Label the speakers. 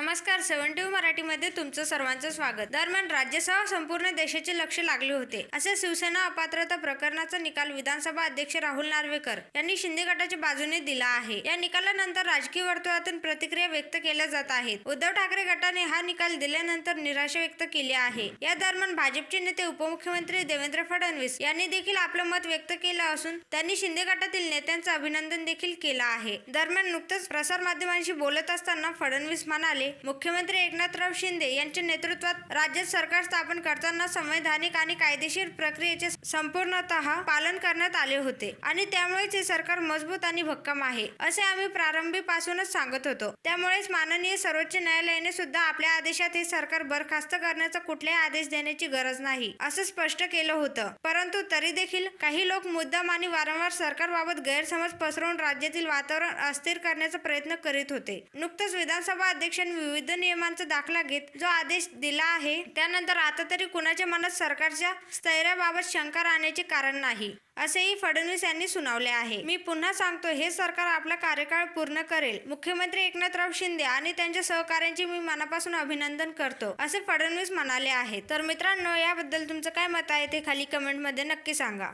Speaker 1: नमस्कार सेव्हन्टी मराठीमध्ये तुमचं सर्वांचं स्वागत. दरम्यान राज्यसभा संपूर्ण देशाचे लक्ष लागले होते. असे शिवसेना अपात्रता प्रकरणाचा निकाल विधानसभा अध्यक्ष राहुल नार्वेकर यांनी शिंदे गटाच्या बाजूने दिला आहे. या निकालानंतर राजकीय वर्तुळातून प्रतिक्रिया व्यक्त केल्या जात आहेत. उद्धव ठाकरे गटाने हा निकाल दिल्यानंतर निराशा व्यक्त केली आहे. या दरम्यान भाजपचे नेते उपमुख्यमंत्री देवेंद्र फडणवीस यांनी देखील आपलं मत व्यक्त केलं असून त्यांनी शिंदे गटातील नेत्यांचं अभिनंदन देखील केलं आहे. दरम्यान नुकतंच प्रसारमाध्यमांशी बोलत असताना फडणवीस म्हणाले मुख्यमंत्री एकनाथराव शिंदे यांच्या नेतृत्वात राज्यात सरकार स्थापन करताना संवैधानिक आणि कायदेशीर प्रक्रियेचे संपूर्णत पालन करण्यात आले होते. आणि त्यामुळेच हे सरकार मजबूत आणि भक्कम आहे असे आम्ही प्रारंभीपासूनच सांगत होतो. त्यामुळेच माननीय सर्वोच्च न्यायालयाने सुद्धा आपल्या आदेशात हे सरकार बरखास्त करण्याचा कुठलाही आदेश देण्याची गरज नाही असं स्पष्ट केलं होतं. परंतु तरी देखील काही लोक मुद्दाम आणि वारंवार सरकारबाबत गैरसमज पसरवून राज्यातील वातावरण अस्थिर करण्याचा प्रयत्न करीत होते. नुकतंच विधानसभा अध्यक्षांनी विविध नियमांचा दाखला घेत जो आदेश दिला आहे त्यानंतर आता तरी कुणाच्या मनात सरकारच्या स्थैर्याबाबत शंका राहण्याचे कारण नाही असेही फडणवीस यांनी सुनावले आहे. मी पुन्हा सांगतो हे सरकार आपला कार्यकाळ पूर्ण करेल. मुख्यमंत्री एकनाथराव शिंदे आणि त्यांच्या सहकाऱ्यांचे मी मनापासून अभिनंदन करतो असे फडणवीस म्हणाले आहे तर मित्रांनो याबद्दल तुमचं काय मत आहे ते खाली कमेंटमध्ये नक्की सांगा.